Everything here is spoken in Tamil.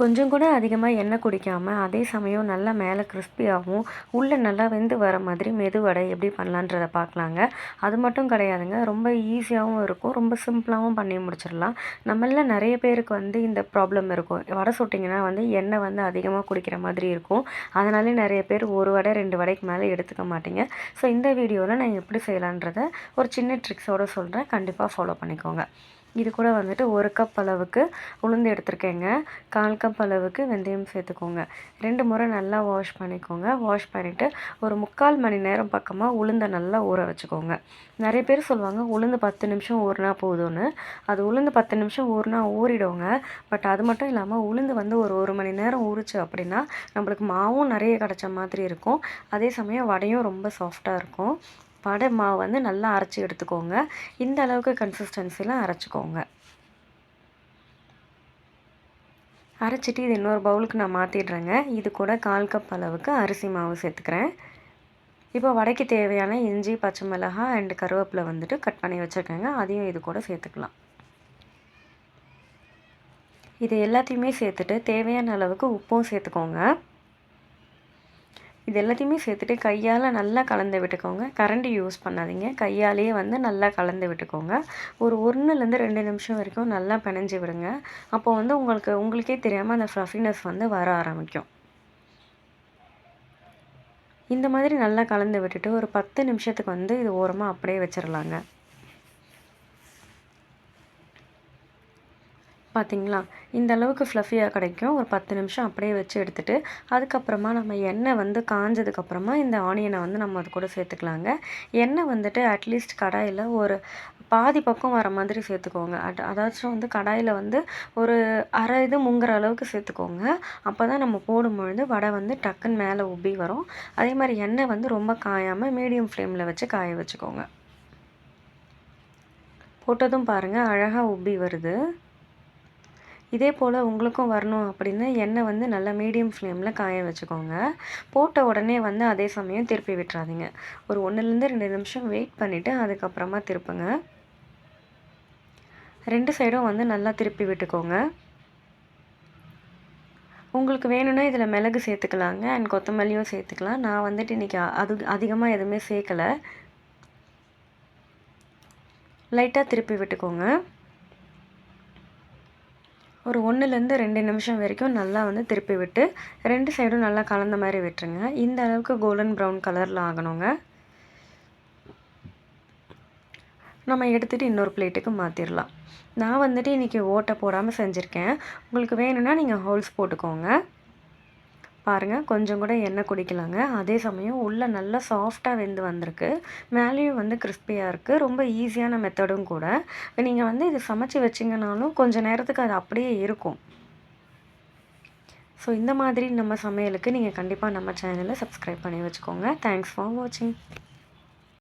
கொஞ்சம் கூட அதிகமாக எண்ணெய் குடிக்காமல் அதே சமயம் நல்லா மேலே கிறிஸ்பியாகவும் உள்ளே நல்லா வெந்து வர மாதிரி மெதுவடை எப்படி பண்ணலான்றதை பார்க்கலாங்க. அது மட்டும் கிடையாதுங்க ரொம்ப ஈஸியாகவும் இருக்கும் ரொம்ப சிம்பிளாகவும் பண்ணி முடிச்சிடலாம். நம்மள நிறைய பேருக்கு வந்து இந்த ப்ராப்ளம் இருக்கும். வடை சுட்டிங்கன்னா வந்து எண்ணெய் வந்து அதிகமாக குடிக்கிற மாதிரி இருக்கும். அதனாலே நிறைய பேர் ஒரு வடை ரெண்டு வடைக்கு மேலே எடுத்துக்க மாட்டீங்க. ஸோ இந்த வீடியோவில் நான் எப்படி செய்யலான்றதை ஒரு சின்ன ட்ரிக்ஸோடு சொல்கிறேன் கண்டிப்பாக ஃபாலோ பண்ணிக்கோங்க. இது கூட வந்துட்டு ஒரு கப் அளவுக்கு உளுந்து எடுத்திருக்கேங்க. கால் கப் அளவுக்கு வெந்தயம் சேர்த்துக்கோங்க. ரெண்டு முறை நல்லா வாஷ் பண்ணிக்கோங்க. வாஷ் பண்ணிவிட்டு ஒரு முக்கால் மணி நேரம் பக்கமாக உளுந்தை நல்லா ஊற வச்சுக்கோங்க. நிறைய பேர் சொல்லுவாங்க உளுந்து பத்து நிமிஷம் ஊறினா போதும்னு. அது உளுந்து பத்து நிமிஷம் ஊறினா ஊறிடுங்க. பட் அது மட்டும் இல்லாமல் உளுந்து வந்து ஒரு ஒரு மணி நேரம் ஊறிச்சு அப்படின்னா நம்மளுக்கு மாவும் நிறைய கிடச்ச மாதிரி இருக்கும். அதே சமயம் வடையும் ரொம்ப சாஃப்டாக இருக்கும். வடை மாவு வந்து நல்லா அரைச்சி எடுத்துக்கோங்க. இந்த அளவுக்கு கன்சிஸ்டன்சியில் அரைச்சிக்கோங்க. அரைச்சிட்டு இது இன்னொரு பவுலுக்கு நான் மாற்றிடுறேங்க இது கூட கால் கப் அளவுக்கு அரிசி மாவு சேர்த்துக்கிறேன். இப்போ வடைக்கு தேவையான இஞ்சி பச்சை மிளகா அண்டு கருவேப்பிலை வந்துட்டு கட் பண்ணி வச்சுருக்கேங்க. அதையும் இது கூட சேர்த்துக்கலாம். இது எல்லாத்தையுமே சேர்த்துட்டு தேவையான அளவுக்கு உப்பும் சேர்த்துக்கோங்க. இது எல்லாத்தையுமே சேர்த்துட்டு கையால் நல்லா கலந்து விட்டுக்கோங்க. கரண்டி யூஸ் பண்ணாதீங்க. கையாலேயே வந்து நல்லா கலந்து விட்டுக்கோங்க. ஒரு ஒன்றுலேருந்து ரெண்டு நிமிஷம் வரைக்கும் நல்லா பிணைஞ்சு விடுங்க. அப்போ வந்து உங்களுக்கு உங்களுக்கே தெரியாமல் அந்த ஃப்ளஃபினஸ் வந்து வர ஆரம்பிக்கும். இந்த மாதிரி நல்லா கலந்து விட்டுட்டு ஒரு பத்து நிமிஷத்துக்கு வந்து இது ஓரமாக அப்படியே வச்சிடலாங்க பார்த்திங்களா இந்த அளவுக்கு ஃப்ளஃபியாக கிடைக்கும். ஒரு பத்து நிமிஷம் அப்படியே வச்சு எடுத்துகிட்டு அதுக்கப்புறமா நம்ம எண்ணெய் வந்து காஞ்சதுக்கப்புறமா இந்த ஆனியனை வந்து நம்ம அது கூட சேர்த்துக்கலாங்க. எண்ணெய் வந்துட்டு அட்லீஸ்ட் கடாயில் ஒரு பாதி பக்கம் வர மாதிரி சேர்த்துக்கோங்க. அட் அதாச்சும் வந்து கடாயில் வந்து ஒரு அரை இது முங்குற அளவுக்கு சேர்த்துக்கோங்க. அப்போ தான் நம்ம போடும்பொழுது வடை வந்து டக்குன்னு மேலே உப்பி வரும். அதே மாதிரி எண்ணெய் வந்து ரொம்ப காயாமல் மீடியம் ஃப்ளேமில் வச்சு காய வச்சுக்கோங்க. போட்டதும் பாருங்கள் அழகாக உப்பி வருது. இதே போல் உங்களுக்கும் வரணும் அப்படின்னு எண்ணெய் வந்து நல்லா மீடியம் ஃப்ளேமில் காய வச்சுக்கோங்க. போட்ட உடனே வந்து அதே சமயம் திருப்பி விட்டுறாதீங்க. ஒரு ஒன்றுலேருந்து ரெண்டு நிமிஷம் வெயிட் பண்ணிவிட்டு அதுக்கப்புறமா திருப்புங்க. ரெண்டு சைடும் வந்து நல்லா திருப்பி விட்டுக்கோங்க. உங்களுக்கு வேணும்னா இதில் மிளகு சேர்த்துக்கலாங்க. அண்ட் கொத்தமல்லியும் சேர்த்துக்கலாம். நான் வந்துட்டு இன்றைக்கி அது அதிகமாக எதுவுமே சேர்க்கலை. லைட்டாக திருப்பி விட்டுக்கோங்க. ஒரு ஒன்றுலேருந்து ரெண்டு நிமிஷம் வரைக்கும் நல்லா வந்து திருப்பி விட்டு ரெண்டு சைடும் நல்லா கலந்த மாதிரி விட்டுருங்க. இந்த அளவுக்கு கோல்டன் ப்ரௌன் கலரில் ஆகணுங்க. நம்ம எடுத்துகிட்டு இன்னொரு பிளேட்டுக்கு மாற்றிடலாம் நான் வந்துட்டு இன்றைக்கி ஓட்டை போடாமல் செஞ்சுருக்கேன். உங்களுக்கு வேணும்னா நீங்கள் ஹோல்ஸ் போட்டுக்கோங்க. பாருங்கள் கொஞ்சம் கூட எண்ணெய் குடிக்கலாங்க. அதே சமயம் உள்ளே நல்லா சாஃப்டாக வெந்து வந்திருக்கு. மேலேயும் வந்து கிறிஸ்பியாக இருக்குது ரொம்ப ஈஸியான மெத்தடும் கூட. நீங்கள் வந்து இது சமைச்சி வச்சிங்கனாலும் கொஞ்சம் நேரத்துக்கு அது அப்படியே இருக்கும். ஸோ இந்த மாதிரி நம்ம சமையலுக்கு நீங்கள் கண்டிப்பாக நம்ம சேனலை சப்ஸ்கிரைப் பண்ணி வச்சுக்கோங்க. தேங்க்ஸ் ஃபார் வாட்சிங்